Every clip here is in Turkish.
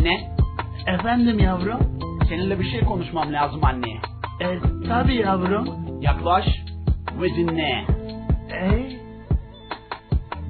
Anne, Efendim yavrum? seninle bir şey konuşmam lazım anne. E, tabii yavrum. Yaklaş ve dinle. E,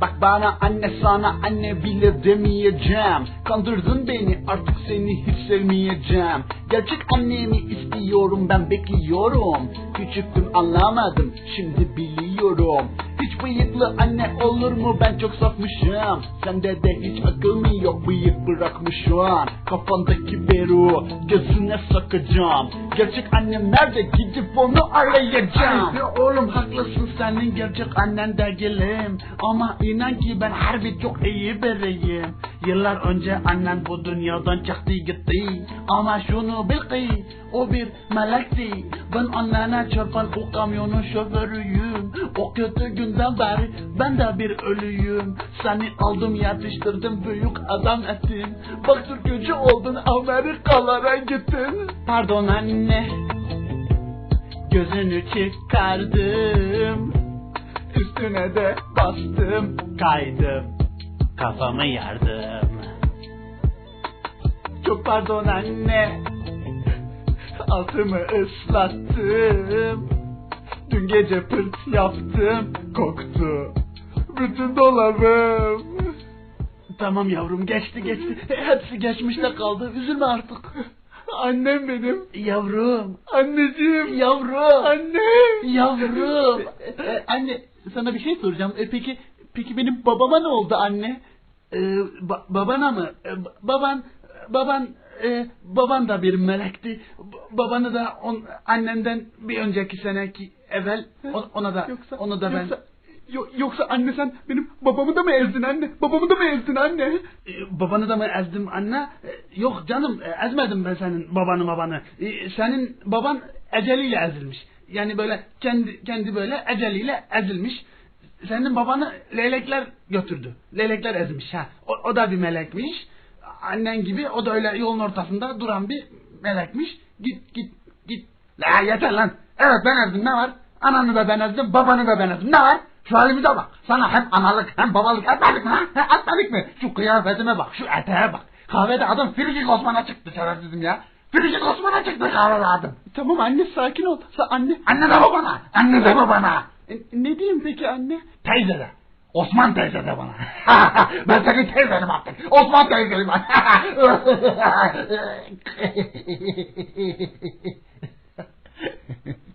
Bak bana anne sana anne bile demeyeceğim Kandırdın beni artık seni hiç sevmeyeceğim Gerçek annemi istiyorum ben bekliyorum Küçüktüm anlamadım şimdi biliyorum Hiç bıyıklı anne olur mu? Ben çok safmışım. Sende de hiç akıl mı yok? Bıyık bırakmış şu an. Kafandaki beru gözüne sakacağım Gerçek annem nerede? Gidip onu arayacağım. Ya oğlum haklısın senin gerçek annen de gelim. Ama inan ki ben harbi çok iyi biriyim. Yıllar önce annen bu dünyadan çıktı gitti. Ama şunu bil ki o bir melekti. Ben annene çarpan o kamyonun şoförüyüm. O kötü günden beri ben de bir ölüyüm. Seni aldım yetiştirdim büyük adam ettim. Bak Türkçü oldun Amerikalara gittin. Pardon anne Gözünü çıkardım. Üstüne de bastım Kaydım Kafamı yardım. Çok pardon anne Altımı ıslattım. Dün gece pırt yaptım Koktu Bütün dolabım Tamam yavrum geçti geçti. Hepsi geçmişte kaldı üzülme artık. Annem benim. Yavrum. Anneciğim. Yavrum. Anne. Yavrum. E, Anne sana bir şey soracağım. E, Peki peki benim babama ne oldu anne? Ee, ba- babana mı? Ee, ba- baban baban e, baban da bir melekti. B- babanı da on, annenden bir önceki seneki evvel ona da Yoksa, onu da ben yoksa, yo- yoksa anne sen benim babamı da mı ezdin anne? Babamı da mı ezdin anne? E, babanı da mı ezdim anne? E, Yok canım e, ezmedim ben senin babanı babanı. E, Senin baban eceliyle ezilmiş. Yani böyle kendi kendi böyle eceliyle ezilmiş. Senin babanı leylekler götürdü. Leylekler ezmiş ha. O, o da bir melekmiş. Annen gibi o da öyle yolun ortasında duran bir melekmiş. Git git git. La yeter lan. Evet ben ezdim ne var? Ananı da ben ezdim, babanı da ben ezdim. Ne var? Halimize bak. Sana hem analık hem babalık etmedik mi? He, etmedik mi? Şu kıyafetime bak, şu eteğe bak. Kahvede adım Frigik Osman'a çıktı şerefsizim ya. Frigik Osman'a çıktı kahvede adım. Tamam anne sakin ol. Sa anne. Anne de babana, anne de babana. E, ne diyeyim peki anne? Teyze de. Osman teyze de bana. ben senin teyzenim artık. Osman teyzenim ben.